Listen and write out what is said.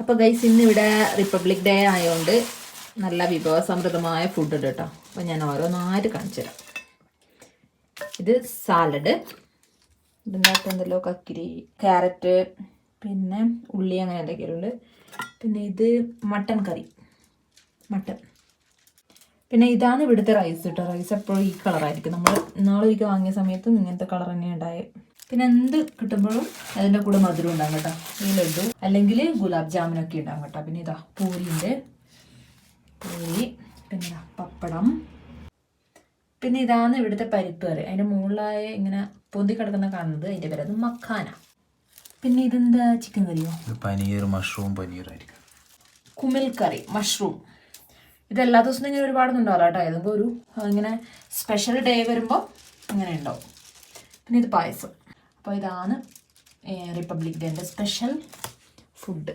അപ്പോൾ ഗൈസ് ഇന്ന് ഇവിടെ റിപ്പബ്ലിക് ഡേ ആയതുകൊണ്ട് നല്ല വിഭവസമൃദ്ധമായ ഫുഡ് ഉണ്ട് കേട്ടോ അപ്പോൾ ഞാൻ ഓരോന്നായിട്ട് കാണിച്ചു തരാം. ഇത് സാലഡ് ഇതിനകത്ത് എന്തല്ലോ കക്കിരി ക്യാരറ്റ് പിന്നെ ഉള്ളി അങ്ങനെ എന്തൊക്കെയുണ്ട്. പിന്നെ ഇത് മട്ടൻ കറി മട്ടൻ പിന്നെ ഇതാണ് ഇവിടുത്തെ റൈസ് കേട്ടോ റൈസ് എപ്പോഴും ഈ കളറായിരിക്കും നമ്മൾ നാളൊരിക്കൽ വാങ്ങിയ സമയത്തും ഇങ്ങനത്തെ കളർ തന്നെ ഉണ്ടായത് പിന്നെ എന്ത് കിട്ടുമ്പോഴും അതിന്റെ കൂടെ മധുരം ഉണ്ടാകും കേട്ടോ. ഈ ലഡു അല്ലെങ്കിൽ ഗുലാബ് ജാമുനൊക്കെ ഉണ്ടാകും കേട്ടോ. പിന്നെ ഇതാ പൂരിന്റെ പൂരി പിന്നെ ഇതാ പപ്പടം. പിന്നെ ഇതാണ് ഇവിടുത്തെ പരിപ്പ് കറി. അതിന്റെ മുകളിലായി ഇങ്ങനെ പൊന്തി കിടക്കുന്ന കാണുന്നത് അതിന്റെ പേര് അത് മഖാന. പിന്നെ ഇതെന്താ ചിക്കൻ കറിയോ? പനീർ മഷ്റൂം പനീർ ആയിരിക്കും. കുമിൽ കറി മഷ്റൂം ഇത് എല്ലാ ദിവസവും ഇങ്ങനെ ഒരുപാടൊന്നുണ്ടാവില്ല കേട്ടോ. ഏതെങ്കിലും ഒരു ഇങ്ങനെ സ്പെഷ്യൽ ഡേ വരുമ്പോൾ ഇങ്ങനെ ഉണ്ടാവും. പിന്നെ ഇത് പായസം. അപ്പോൾ ഇതാണ് റിപ്പബ്ലിക് ഡേന്റെ സ്പെഷ്യൽ ഫുഡ്